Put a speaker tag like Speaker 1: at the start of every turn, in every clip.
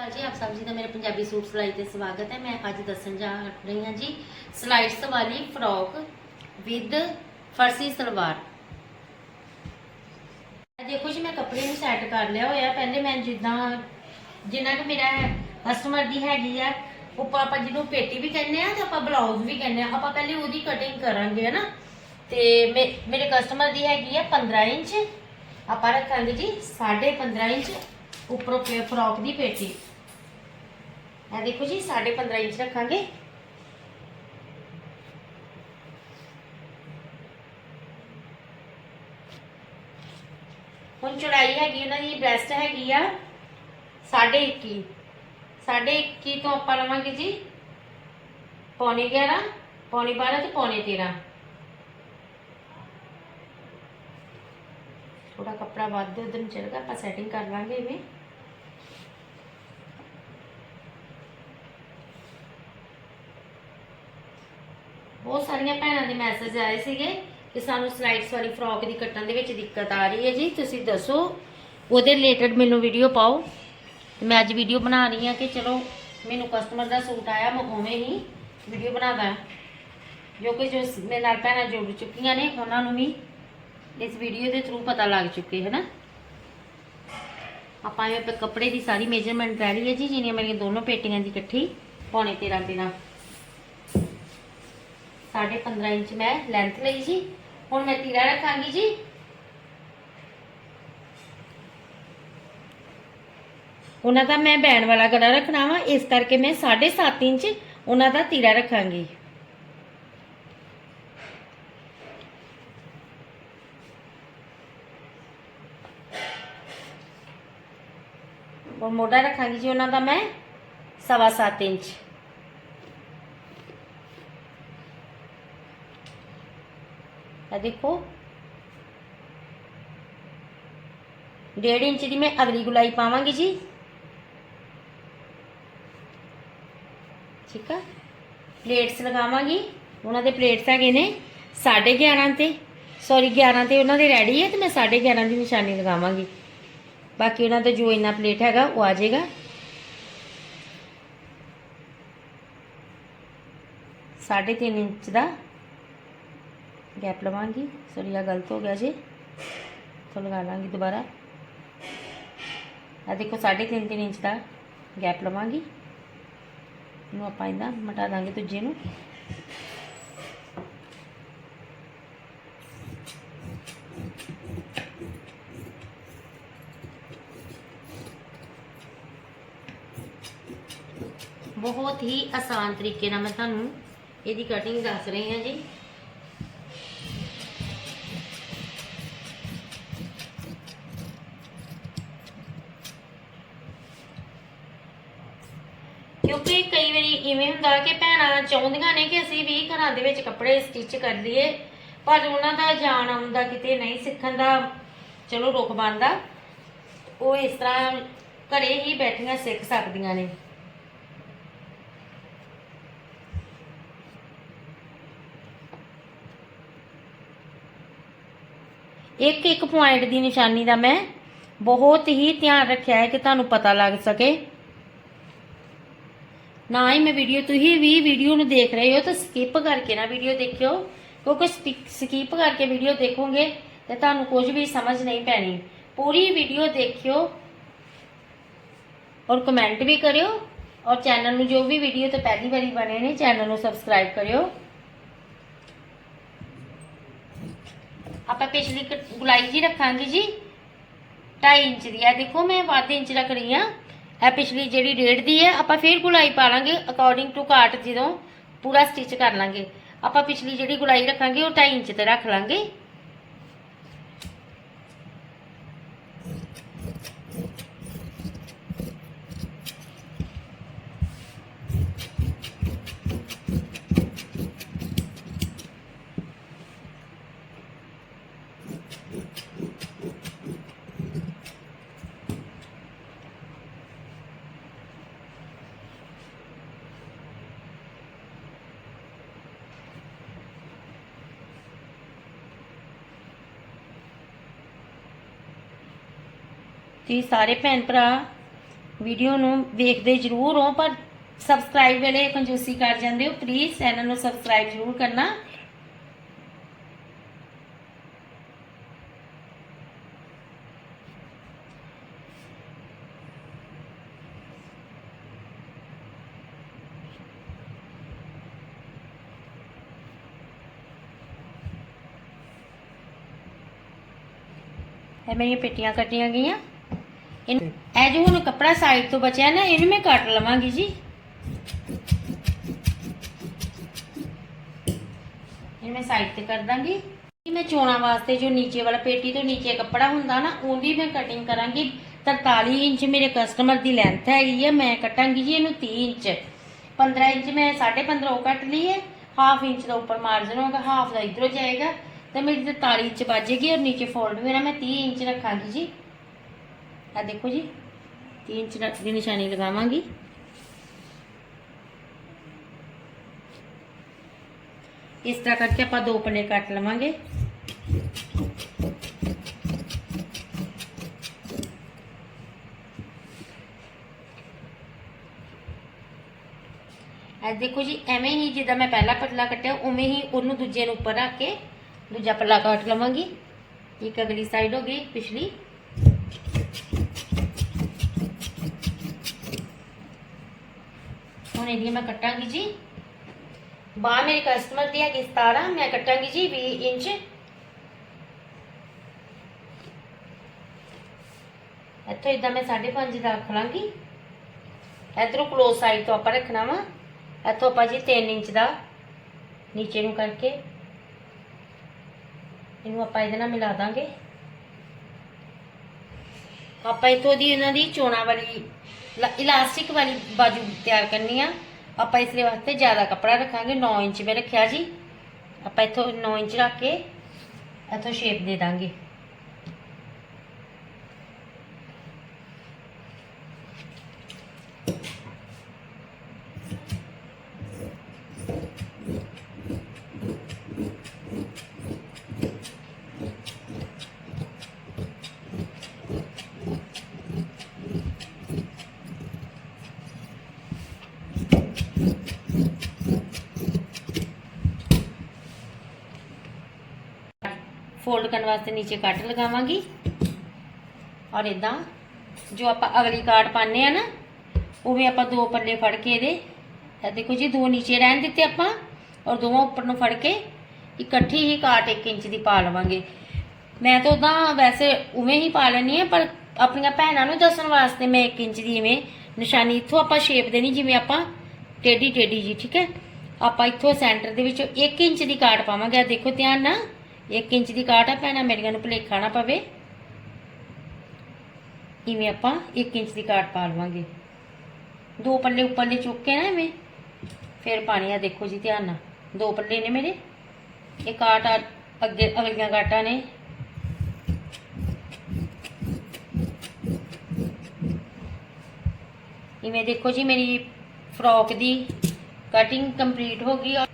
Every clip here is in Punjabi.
Speaker 1: ਸਤਿ ਜੀ, ਆਪ ਸਭ ਜੀ ਦਾ ਮੇਰੇ ਪੰਜਾਬੀ ਸੂਟ ਸਿਲਾਈ ਤੇ ਸਵਾਗਤ ਹੈ। ਮੈਂ ਅੱਜ ਦੱਸਣ ਜਾ ਰਹੀ ਹਾਂ ਜੀ ਸਲਾਈਡਸ ਵਾਲੀ ਫਰੋਕ ਵਿਦ ਫਰਸੀ ਸਲਵਾਰ। ਦੇਖੋ ਜੀ, ਮੈਂ ਕੱਪੜੇ ਨੂੰ ਸੈੱਟ ਕਰ ਲਿਆ ਹੋਇਆ। ਪਹਿਲੇ ਮੈਂ ਜਿੱਦਾਂ, ਜਿੰਨਾ ਕਿ ਮੇਰਾ ਕਸਟਮਰ ਦੀ ਹੈਗੀ ਆ, ਉੱਪਰ ਆਪਾਂ ਜਿਹਨੂੰ ਪੇਟੀ ਵੀ ਕਹਿੰਦੇ ਆ ਤੇ ਆਪਾਂ ਬਲਾਊਜ਼ ਵੀ ਕਹਿੰਦੇ ਆ। ਆਪਾਂ ਪਹਿਲੇ ਉਹਦੀ ਕਟਿੰਗ ਕਰਾਂਗੇ, ਹਨਾ? ਤੇ ਮੇ- ਮੇਰੇ ਕਸਟਮਰ ਦੀ ਹੈਗੀ ਆ 15 ਇੰਚ। ਆਪਾਂ ਰੱਖਾਂਗੇ ਜੀ 15.5 ਇੰਚ। ਉੱਪਰੋਂ ਪੇ- ਫਰੋਕ ਦੀ ਪੇਟੀ। ਇਹ ਦੇਖੋ ਜੀ 15.5 ਇੰਚ ਰੱਖਾਂਗੇ। ਹੁਣ ਚੜਾਈ ਹੈਗੀ ਇਹਨਾਂ ਦੀ, ਬ੍ਰੈਸਟ ਹੈਗੀ ਆ 21.5 21.5 ਤੋਂ ਆਪਾਂ ਲਵਾਂਗੇ ਜੀ ਪੌਣੇ 11 ਪੌਣੇ 12 ਤੇ ਪੌਣੇ 13 ਥੋੜਾ ਕੱਪੜਾ ਵੱਧ ਉਧਰ ਨੂੰ ਚਲੇਗਾ ਆਪਾਂ ਸੈਟਿੰਗ ਕਰ ਲਾਂਗੇ ਇਵੇਂ। ਬਹੁਤ ਸਾਰੀਆਂ ਭੈਣਾਂ ਦੇ ਮੈਸੇਜ ਆਏ ਸੀਗੇ ਕਿ ਸਾਨੂੰ ਸਲਾਈਡਸ ਵਾਲੀ ਫਰੋਕ ਦੀ ਕੱਟਣ ਦੇ ਵਿੱਚ ਦਿੱਕਤ ਆ ਰਹੀ ਹੈ ਜੀ, ਤੁਸੀਂ ਦੱਸੋ। ਉਹਦੇ ਰਿਲੇਟਡ ਮੈਨੂੰ ਵੀਡੀਓ ਪਾਓ। ਤੇ ਮੈਂ ਅੱਜ ਵੀਡੀਓ ਬਣਾ ਰਹੀ ਹਾਂ ਕਿ ਚਲੋ, ਮੈਨੂੰ ਕਸਟਮਰ ਦਾ ਸੂਟ ਆਇਆ, ਮੈਂ ਉਵੇਂ ਹੀ ਵੀਡੀਓ ਬਣਾਦਾ ਜੋ ਕਿ ਜੋ ਮੇਰੇ ਨਾਲ ਭੈਣਾਂ ਜੁੜ ਚੁੱਕੀਆਂ ਨੇ, ਉਹਨਾਂ ਨੂੰ ਵੀ ਇਸ ਵੀਡੀਓ ਦੇ ਥਰੂ ਪਤਾ ਲੱਗ ਚੁੱਕੇ ਹੈ ਨਾ ਆਪਾਂ ਇਹ ਕੱਪੜੇ ਦੀ ਸਾਰੀ ਮੇਜਰਮੈਂਟ ਲੈ ਲਈ ਹੈ ਜੀ, ਜਿੰਨੀਆਂ ਮੇਰੀਆਂ ਦੋਨੋਂ ਪੇਟੀਆਂ ਦੀ ਇਕੱਠੀ, ਪੌਣੇ 13 13 ਸਾਢੇ 15 ਇੰਚ ਮੈਂ ਲੈਂਥ ਲਈ ਜੀ ਹੁਣ ਮੈਂ ਤੀਰਾ ਰੱਖਾਂਗੀ ਜੀ ਉਹਨਾਂ ਦਾ ਮੈਂ ਬੈਣ ਵਾਲਾ ਗਲਾ ਰੱਖਣਾ ਵਾ ਇਸ ਕਰਕੇ ਮੈਂ 7.5 ਇੰਚ ਉਹਨਾਂ ਦਾ ਤੀਰਾ ਰੱਖਾਂਗੀ ਔਰ ਮੋਢਾ ਰੱਖਾਂਗੀ ਜੀ ਉਹਨਾਂ ਦਾ ਮੈਂ ਸਵਾ ਸੱਤ ਇੰਚ ਦੇਖੋ। ਡੇਢ ਇੰਚ ਦੀ ਮੈਂ ਅਗਲੀ ਗੁਲਾਈ ਪਾਵਾਂਗੀ ਜੀ। ਠੀਕ ਆ? ਪਲੇਟਸ ਲਗਾਵਾਂਗੀ। ਉਹਨਾਂ ਦੇ ਪਲੇਟਸ ਹੈਗੇ ਨੇ 11.5 ਤੇ। ਸੌਰੀ 11 ਤੇ ਉਹਨਾਂ ਦੇ ਰੈਡੀ ਹੈ ਤੇ ਮੈਂ 11.5 ਦੀ ਨਿਸ਼ਾਨੀ ਲਗਾਵਾਂਗੀ। ਬਾਕੀ ਉਹਨਾਂ ਦਾ ਜੋ ਇੰਨਾ ਪਲੇਟ ਹੈਗਾ ਉਹ ਆ ਜਾਏਗਾ। ਸਾਢੇ ਤਿੰਨ ਇੰਚ ਦਾ ਗੈਪ ਲਵਾਂਗੀ। ਸੌਰੀ ਆ ਗਲਤ ਹੋ ਗਿਆ ਜੀ। ਤੋਂ ਲਗਾ ਲਾਂਗੀ ਦੁਬਾਰਾ। ਆ ਦੇਖੋ, ਸਾਢੇ ਤਿੰਨ ਤਿੰਨ ਇੰਚ ਦਾ ਗੈਪ ਲਵਾਂਗੀ। ਇਹਨੂੰ ਆਪਾਂ ਇਹਦਾ ਮਟਾ ਦਾਂਗੇ ਦੂਜੇ ਨੂੰ। ਬਹੁਤ ਹੀ ਆਸਾਨ ਤਰੀਕੇ ਨਾਲ ਮੈਂ ਤੁਹਾਨੂੰ ਇਹਦੀ ਕਟਿੰਗ ਦੱਸ ਰਹੀ ਹਾਂ ਜੀ। ਕਿਉਂਕਿ ਕਈ ਵਾਰੀ ਇਵੇਂ ਹੁੰਦਾ ਕਿ ਭੈਣਾਂ ਚਾਹੁੰਦੀਆਂ ਨੇ ਕਿ ਅਸੀਂ ਵੀ ਘਰਾਂ ਦੇ ਵਿੱਚ ਕੱਪੜੇ ਸਟਿਚ ਕਰ ਲਈਏ, ਪਰ ਉਹਨਾਂ ਦਾ ਜਾਣ ਆਉਂਦਾ ਕਿਤੇ ਨਹੀਂ ਸਿੱਖਣ ਦਾ, ਚਲੋ ਰੁਕ ਬੰਦਾ ਉਹ ਇਸ ਤਰ੍ਹਾਂ ਘਰੇ ਹੀ ਬੈਠੀਆਂ ਸਿੱਖ ਸਕਦੀਆਂ ਨੇ। ਇੱਕ ਇੱਕ ਪੁਆਇੰਟ ਦੀ ਨਿਸ਼ਾਨੀ ਦਾ ਮੈਂ ਬਹੁਤ ਹੀ ਧਿਆਨ ਰੱਖਿਆ ਹੈ ਕਿ ਤੁਹਾਨੂੰ ਪਤਾ ਲੱਗ ਸਕੇ। ਨਾ ਹੀ ਮੈਂ ਵੀਡੀਓ ਤੁਸੀਂ ਵੀ ਵੀਡੀਓ ਨੂੰ ਦੇਖ ਰਹੇ ਹੋ, ਤਾਂ ਸਕਿਪ ਕਰਕੇ ਨਾ ਵੀਡੀਓ ਦੇਖਿਓ। ਕਿਉਂਕਿ ਸਕਿਪ ਕਰਕੇ ਵੀਡੀਓ ਦੇਖੋਗੇ, ਤੇ ਤੁਹਾਨੂੰ ਕੁਝ ਵੀ ਸਮਝ ਨਹੀਂ ਪੈਣੀ। ਪੂਰੀ ਵੀਡੀਓ ਦੇਖਿਓ ਔਰ ਕਮੈਂਟ ਵੀ ਕਰਿਓ, ਔਰ ਚੈਨਲ ਨੂੰ ਜੋ ਵੀ ਵੀਡੀਓ ਤੇ ਪਹਿਲੀ ਵਾਰੀ ਬਣੇ ਨੇ ਚੈਨਲ ਨੂੰ ਸਬਸਕ੍ਰਾਈਬ ਕਰਿਓ। ਆਪਾਂ ਪਿਛਲੀ ਕ- ਗੁਲਾਈ ਜੀ ਰੱਖਾਂਗੇ ਜੀ। 2.5 ਇੰਚ ਦੀ ਆ। ਦੇਖੋ ਮੈਂ ਵੱਧ ਇੰਚ ਰੱਖ ਰਹੀ ਆ ਇਹ ਪਿਛਲੀ ਜਿਹੜੀ ਡੇਢ ਦੀ ਹੈ, ਆਪਾਂ ਫੇਰ ਗੁਲਾਈ ਪਾ ਲਾਂਗੇ ਅਕੋਰਡਿੰਗ ਟੂ ਕਾਟ ਜਦੋਂ ਪੂਰਾ ਸਟਿਚ ਕਰ ਲਾਂਗੇ। ਆਪਾਂ ਪਿਛਲੀ ਜਿਹੜੀ ਗੁਲਾਈ ਰੱਖਾਂਗੇ, ਉਹ 2.5 ਇੰਚ ਤੇ ਰੱਖ ਲਾਂਗੇ। ਤੁਸੀਂ ਸਾਰੇ ਭੈਣ ਭਰਾ ਵੀਡੀਓ ਨੂੰ ਵੇਖਦੇ ਜ਼ਰੂਰ ਹੋ, ਪਰ ਸਬਸਕ੍ਰਾਈਬ ਵੇਲੇ ਕੰਜੂਸੀ ਕਰ ਜਾਂਦੇ ਹੋ ਪਲੀਜ਼ ਚੈਨਲ ਨੂੰ ਸਬਸਕ੍ਰਾਈਬ ਜ਼ਰੂਰ ਕਰਨਾ। ਇਹ ਮੇਰੀਆਂ ਪੇਟੀਆਂ ਕੱਟੀਆਂ ਗਈਆਂ। ਇਹ ਜੋ ਹੁਣ ਕੱਪੜਾ ਸਾਈਡ ਤੋਂ ਬਚਿਆ ਨਾ, ਇਹਨੂੰ ਮੈਂ ਕੱਟ ਲਵਾਂਗੀ ਜੀ। ਇਹ ਮੈਂ ਸਾਈਡ ਤੇ ਕਰ ਦਾਂਗੀ। ਮੈਂ ਚੋਣਾ ਵਾਸਤੇ ਜੋ ਨੀਚੇ ਵਾਲਾ ਪੇਟੀ ਤੋਂ ਨੀਚੇ ਕੱਪੜਾ ਹੁੰਦਾ ਨਾ ਉਹਦੀ ਮੈਂ ਕਟਿੰਗ ਕਰਾਂਗੀ। 43 ਇੰਚ ਮੇਰੇ ਕਸਟਮਰ ਦੀ ਲੈਂਥ ਹੈਗੀ ਹੈ ਮੈਂ ਕੱਟਾਂਗੀ ਜੀ ਇਹਨੂੰ 30 ਇੰਚ। 15 ਇੰਚ ਮੈਂ 15.5 ਉਹ ਕੱਟ ਲਈ ਹੈ। ਹਾਫ ਇੰਚ ਦਾ ਉੱਪਰ ਮਾਰਜਨ ਹੋਗਾ ਹਾਫ ਦਾ ਇਧਰੋਂ ਜਾਏਗਾ। ਤੇ ਮੇਰੀ 43 ਇੰਚ ਵੱਜੇਗੀ ਔਰ ਨੀਚੇ ਫੋਲਡ ਮੇਰਾ ਮੈਂ 30 ਇੰਚ ਰੱਖਾਂਗੀ ਜੀ। ਆ ਦੇਖੋ ਜੀ 3 ਇੰਚ ਦੀ ਨਿਸ਼ਾਨੀ ਲਗਾਵਾਂਗੀ। ਇਸ ਤਰ੍ਹਾਂ ਕਰਕੇ ਆਪਾਂ ਦੋ ਪੱਲੇ ਕੱਟ ਲਵਾਂਗੇ। ਇਹ ਦੇਖੋ ਜੀ, ਐਵੇਂ ਹੀ ਜਿੱਦਾਂ ਮੈਂ ਪਹਿਲਾ ਪੱਲਾ ਕੱਟਿਆ, ਉਵੇਂ ਹੀ ਉਹਨੂੰ ਦੂਜੇ ਨੂੰ ਉੱਪਰ ਰੱਖ ਕੇ ਦੂਜਾ ਪੱਲਾ ਕੱਟ ਲਵਾਂਗੀ। ਇੱਕ ਅਗਲੀ ਸਾਈਡ ਹੋ ਗਈ, ਪਿਛਲੀ। ਹੁਣ ਇਹਦੀ ਮੈਂ ਕੱਟਾਂਗੀ ਜੀ। ਬਾਹ ਮੇਰੇ ਕਸਟਮਰ ਦੀ ਹੈਗੀ 17 ਮੈਂ ਕੱਟਾਂਗੀ ਜੀ 20 ਇੰਚ। ਇੱਥੋਂ ਇਦਾਂ ਮੈਂ 5.5 ਦਾ ਰੱਖ ਲਾਂਗੀ। ਇਧਰੋਂ ਕਲੋਜ਼ ਸਾਈਡ ਤੋਂ ਆਪਾਂ ਰੱਖਣਾ ਵਾ। ਇੱਥੋਂ ਆਪਾਂ ਜੀ 3 ਇੰਚ ਦਾ ਨੀਚੇ ਨੂੰ ਕਰਕੇ। ਇਹਨੂੰ ਆਪਾਂ ਇਹਦੇ ਨਾਲ ਮਿਲਾ ਦਾਂਗੇ। ਆਪਾਂ ਇਥੋਂ ਦੀ ਇਹਨਾਂ ਦੀ ਚੋਣਾ ਵਾਲੀ ਇਲਾਸਟਿਕ ਵਾਲੀ ਬਾਜੂ ਤਿਆਰ ਕਰਨੀ ਆ। ਆਪਾਂ ਇਸ ਦੇ ਵਾਸਤੇ ਜ਼ਿਆਦਾ ਕੱਪੜਾ ਰੱਖਾਂਗੇ। 9 ਇੰਚ ਮੈਂ ਰੱਖਿਆ ਜੀ। ਆਪਾਂ ਇਥੋਂ 9 ਇੰਚ ਰੱਖ ਕੇ ਇਥੋਂ ਸ਼ੇਪ ਦੇ ਦਾਂਗੇ। ਫੋਲਡ ਕਰਨ ਵਾਸਤੇ ਨੀਚੇ ਕੱਟ ਲਗਾਵਾਂਗੀ। ਔਰ ਇਦਾਂ ਜੋ ਆਪਾਂ ਅਗਲੀ ਕਾਰਡ ਪਾਣੇ ਆ ਨਾ, ਉਵੇਂ ਆਪਾਂ ਦੋ ਪੱਲੇ ਫੜ ਕੇ ਇਹਦੇ, ਇਹ ਦੇਖੋ ਜੀ, ਦੋ ਨੀਚੇ ਰਹਿਣ ਦਿੱਤੇ ਆਪਾਂ, ਔਰ ਦੋਵਾਂ ਉੱਪਰ ਨੂੰ ਫੜ ਕੇ ਇਕੱਠੀ ਹੀ ਕਾਟ 1 ਇੰਚ ਦੀ ਪਾ ਲਵਾਂਗੇ। ਮੈਂ ਤਾਂ ਉਦਾਂ ਵੈਸੇ ਉਵੇਂ ਹੀ ਪਾ ਲੈਣੀ ਆ ਪਰ ਆਪਣੀਆਂ ਭੈਣਾਂ ਨੂੰ ਦੱਸਣ ਵਾਸਤੇ ਮੈਂ 1 ਇੰਚ ਦੀ ਇਵੇਂ ਨਿਸ਼ਾਨੀ ਇੱਥੋਂ ਆਪਾਂ ਸ਼ੇਪ ਦੇਣੀ, ਜਿਵੇਂ ਆਪਾਂ ਟੇਢੀ ਟੇਢੀ ਜੀ ਠੀਕ ਹੈ? ਆਪਾਂ ਇੱਥੋਂ ਸੈਂਟਰ ਦੇ ਵਿੱਚ 1 ਇੰਚ ਦੀ ਕਾਟ ਪਾਵਾਂਗੇ। ਆ ਦੇਖੋ ਧਿਆਨ ਨਾਲ। 1 ਇੰਚ ਦੀ ਕਾਟ ਆ ਭੈਣਾਂ, ਮੇਰੀਆਂ ਨੂੰ ਭੁਲੇਖਾ ਨਾ ਪਵੇ। ਇਵੇਂ ਆਪਾਂ 1 ਇੰਚ ਦੀ ਕਾਟ ਪਾ ਲਵਾਂਗੇ। ਦੋ ਪੱਲੇ ਉੱਪਰਲੇ ਚੁੱਕ ਕੇ ਨਾ ਇਵੇਂ, ਫਿਰ ਪਾਣੀ ਆ ਦੇਖੋ ਜੀ ਧਿਆਨ ਨਾਲ। ਦੋ ਪੱਲੇ ਨੇ ਮੇਰੇ। ਇਹ ਕਾਟ ਅੱਗੇ ਅਗਲੀਆਂ ਕਾਟਾਂ ਨੇ। ਇਵੇਂ ਦੇਖੋ ਜੀ ਮੇਰੀ ਫਰੋਕ ਦੀ ਕਟਿੰਗ ਕੰਪਲੀਟ ਹੋ ਗਈ ਔਰ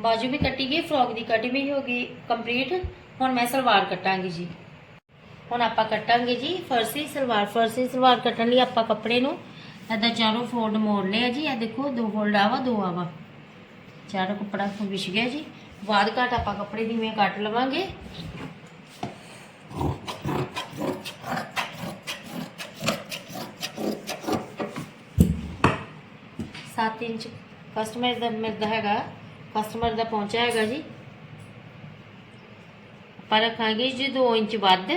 Speaker 1: ਬਾਜੂ ਵੀ ਕੱਟੀ ਗਈ, ਫਰੋਕ ਦੀ ਕਟਿੰਗ ਵੀ ਹੋ ਗਈ ਕੰਪਲੀਟ। ਹੁਣ ਮੈਂ ਸਲਵਾਰ ਕੱਟਾਂਗੀ ਜੀ। ਹੁਣ ਆਪਾਂ ਕੱਟਾਂਗੇ ਜੀ ਫਰਸੀ ਸਲਵਾਰ। ਫਰਸੀ ਸਲਵਾਰ ਕੱਟਣ ਲਈ ਆਪਾਂ ਕੱਪੜੇ ਨੂੰ ਏਦਾਂ ਚਾਰੋਂ ਫੋਲਡ ਮੋੜ ਲਿਆ ਜੀ। ਇਹ ਦੇਖੋ, ਦੋ ਫੋਲਡ ਆਵਾ, ਦੋ ਆਵਾ। ਚਾਰੋਂ ਕੱਪੜਾ ਵਿਛ ਗਿਆ ਜੀ। ਬਾਅਦ ਘਟ ਆਪਾਂ ਕੱਪੜੇ ਦੀ ਮੈਂ ਕੱਟ ਲਵਾਂਗੇ? ਸੱਤ ਇੰਚ। ਕਸਟਮਰ ਦਾ ਮਿਲਦਾ ਹੈਗਾ। ਕਸਟਮਰ ਦਾ ਪਹੁੰਚਿਆ ਹੈਗਾ ਜੀ। ਆਪਾਂ ਰੱਖਾਂਗੇ ਜੀ 2 ਇੰਚ ਵੱਧ।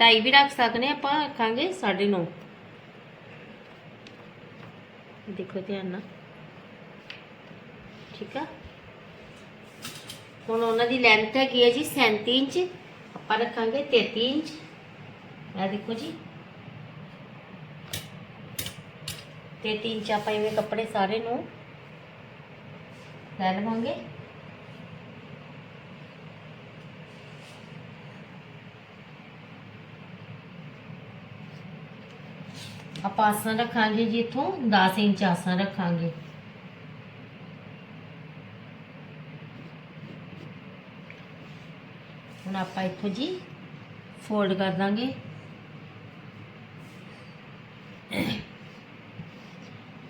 Speaker 1: ਢਾਈ ਵੀ ਰੱਖ ਸਕਦੇ ਹਾਂ, ਆਪਾਂ ਰੱਖਾਂਗੇ 9.5 ਦੇਖੋ ਧਿਆਨ ਨਾਲ। ਠੀਕ ਆ? ਹੁਣ ਉਹਨਾਂ ਦੀ ਲੈਂਥ ਹੈਗੀ ਹੈ ਜੀ 37 ਇੰਚ। ਆਪਾਂ ਰੱਖਾਂਗੇ 33 ਇੰਚ। ਇਹ ਦੇਖੋ ਜੀ। 33 ਇੰਚ ਆਪਾਂ ਇਵੇਂ ਕੱਪੜੇ ਸਾਰੇ ਨੂੰ। ਲੈ ਲਵਾਂਗੇ। ਆਪਾਂ ਆਸਾਂ ਰੱਖਾਂਗੇ ਜੀ ਇਥੋਂ 10 ਇੰਚ ਆਸਾਂ ਰੱਖਾਂਗੇ। ਹੁਣ ਆਪਾਂ ਇਥੋਂ ਜੀ ਫੋਲਡ ਕਰ ਦਾਂਗੇ।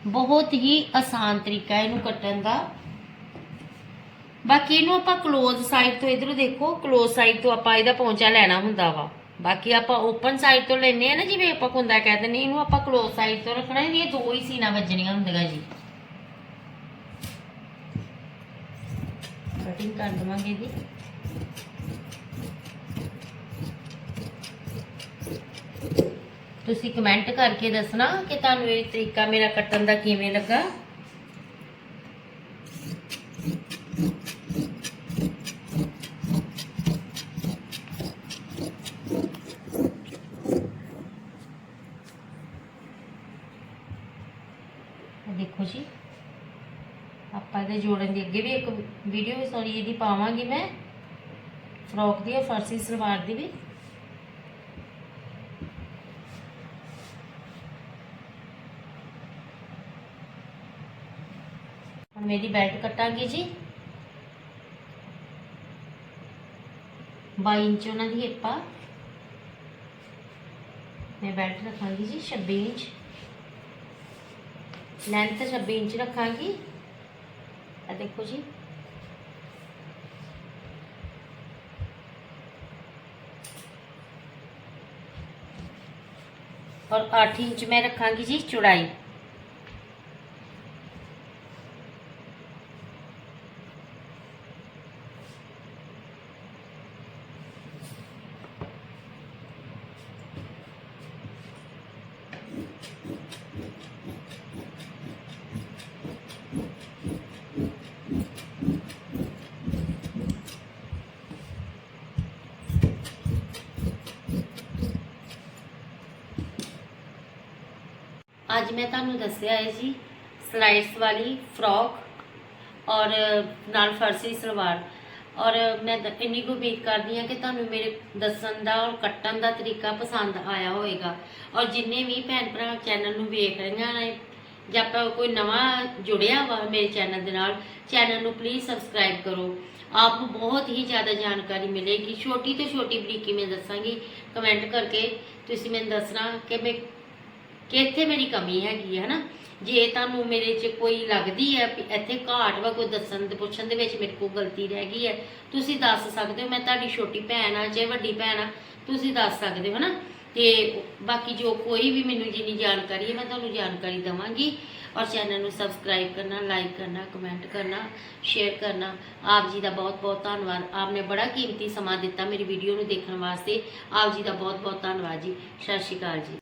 Speaker 1: ਬਹੁਤ ਹੀ ਆਸਾਨ ਤਰੀਕਾ ਇਹਨੂੰ ਕੱਟਣ ਦਾ। ਬਾਕੀ ਇਹਨੂੰ ਆਪਾਂ ক্লোਜ਼ ਸਾਈਡ ਤੋਂ ਇਧਰੋਂ ਦੇਖੋ ক্লোਜ਼ ਸਾਈਡ ਤੋਂ ਆਪਾਂ ਇਹਦਾ ਪੌਂਚਾ ਲੈਣਾ ਹੁੰਦਾ ਵਾ। ਬਾਕੀ ਆਪਾਂ ਓਪਨ ਸਾਈਡ ਤੋਂ ਲੈਨੇ ਆ ਨਾ, ਜਿਵੇਂ ਆਪਾਂ ਕੁੰਦਾ ਕਹਿੰਦੇ ਨੇ ਇਹਨੂੰ ਆਪਾਂ ক্লোਜ਼ ਸਾਈਡ ਤੋਂ ਰੱਖਣਾ, ਇਹ ਦੋ ਹੀ ਸੀਨਾ ਵੱਜਣੀਆਂ ਹੁੰਦੀਆਂ ਜੀ। ਕਟਿੰਗ ਕਰ ਦਵਾਂਗੇ ਜੀ। ਤੁਸੀਂ ਕਮੈਂਟ ਕਰਕੇ ਦੱਸਣਾ ਕਿ ਤੁਹਾਨੂੰ ਇਹ ਤਰੀਕਾ ਮੇਰਾ ਕੱਟਣ ਦਾ ਕਿਵੇਂ ਲੱਗਾ। ਆਪਾਂ ਜੋੜਨ ਦੀ ਅੱਗੇ ਵੀ ਇੱਕ ਵੀਡੀਓ ਸੌਰੀ ਇਹਦੀ ਪਾਵਾਂਗੀ ਮੈਂ। ਫਰੋਕ ਦੀ ਔਰ ਫਰਸੀ ਸਲਵਾਰ ਦੀ ਵੀ। ਹੁਣ ਮੇਰੀ ਬੈਲਟ ਕੱਟਾਂਗੀ ਜੀ। 22 ਇੰਚ ਉਹਨਾਂ ਦੀ ਹਿੱਪਾ ਮੈਂ ਬੈਲਟ ਰੱਖਾਂਗੀ ਜੀ 26 ਇੰਚ। Length 26 inch ਰੱਖਾਂਗੀ। ਆ ਦੇਖੋ ਜੀ ਔਰ 8 ਇੰਚ ਮੈਂ ਰੱਖਾਂਗੀ ਜੀ ਮੈਂ ਤੁਹਾਨੂੰ ਦੱਸਿਆ ਹੈ ਜੀ ਸਲਾਈਡਸ ਵਾਲੀ ਫਰੋਕ ਔਰ ਨਾਲ ਫਰਸੀ ਸਲਵਾਰ। ਔਰ ਮੈਂ ਇੰਨੀ ਕੁ ਉਮੀਦ ਕਰਦੀ ਹਾਂ ਕਿ ਤੁਹਾਨੂੰ ਮੇਰੇ ਦੱਸਣ ਦਾ ਔਰ ਕੱਟਣ ਦਾ ਤਰੀਕਾ ਪਸੰਦ ਆਇਆ ਹੋਵੇਗਾ। ਔਰ ਜਿੰਨੇ ਵੀ ਭੈਣ ਭਰਾ ਚੈਨਲ ਨੂੰ ਵੇਖ ਰਹੀਆਂ ਨੇ ਜਾਂ ਆਪਾਂ ਕੋਈ ਨਵਾਂ ਜੁੜਿਆ ਵਾ ਮੇਰੇ ਚੈਨਲ ਦੇ ਨਾਲ ਚੈਨਲ ਨੂੰ ਪਲੀਜ਼ ਸਬਸਕ੍ਰਾਈਬ ਕਰੋ। ਆਪ ਨੂੰ ਬਹੁਤ ਹੀ ਜ਼ਿਆਦਾ ਜਾਣਕਾਰੀ ਮਿਲੇਗੀ। ਛੋਟੀ ਤੋਂ ਛੋਟੀ ਬਰੀਕੀ ਮੈਂ ਦੱਸਾਂਗੀ। ਕਮੈਂਟ ਕਰਕੇ ਤੁਸੀਂ ਮੈਨੂੰ ਦੱਸਣਾ ਕਿ ਮੈਂ ਕਿ ਇੱਥੇ ਮੇਰੀ ਕਮੀ ਹੈਗੀ ਹੈ, ਹਨਾ? ਜੇ ਤੁਹਾਨੂੰ ਮੇਰੇ 'ਚ ਕੋਈ ਲੱਗਦੀ ਹੈ ਵੀ ਇੱਥੇ ਘਾਟ ਵਾ, ਕੋਈ ਦੱਸਣ ਤੇ ਪੁੱਛਣ ਦੇ ਵਿੱਚ ਮੇਰੇ ਕੋਲ ਗਲਤੀ ਰਹਿ ਗਈ ਹੈ, ਤੁਸੀਂ ਦੱਸ ਸਕਦੇ ਹੋ, ਮੈਂ ਤੁਹਾਡੀ ਛੋਟੀ ਭੈਣ ਆ, ਜੇ ਵੱਡੀ ਭੈਣ ਆ, ਤੁਸੀਂ ਦੱਸ ਸਕਦੇ ਹੋ, ਹਨਾ? ਤੇ ਬਾਕੀ ਜੋ ਕੋਈ ਵੀ ਮੈਨੂੰ ਜਿੰਨੀ ਜਾਣਕਾਰੀ ਹੈ, ਮੈਂ ਤੁਹਾਨੂੰ ਜਾਣਕਾਰੀ ਦਵਾਂਗੀ। ਔਰ ਚੈਨਲ ਨੂੰ ਸਬਸਕ੍ਰਾਈਬ ਕਰਨਾ, ਲਾਈਕ ਕਰਨਾ, ਕਮੈਂਟ ਕਰਨਾ, ਸ਼ੇਅਰ ਕਰਨਾ। ਆਪ ਜੀ ਦਾ ਬਹੁਤ ਬਹੁਤ ਧੰਨਵਾਦ। ਆਪ ਨੇ ਬੜਾ ਕੀਮਤੀ ਸਮਾਂ ਦਿੱਤਾ ਮੇਰੀ ਵੀਡੀਓ ਨੂੰ ਦੇਖਣ ਵਾਸਤੇ। ਆਪ ਜੀ ਦਾ ਬਹੁਤ ਬਹੁਤ ਧੰਨਵਾਦ ਜੀ। ਸਤਿ ਸ਼੍ਰੀ ਅਕਾਲ ਜੀ।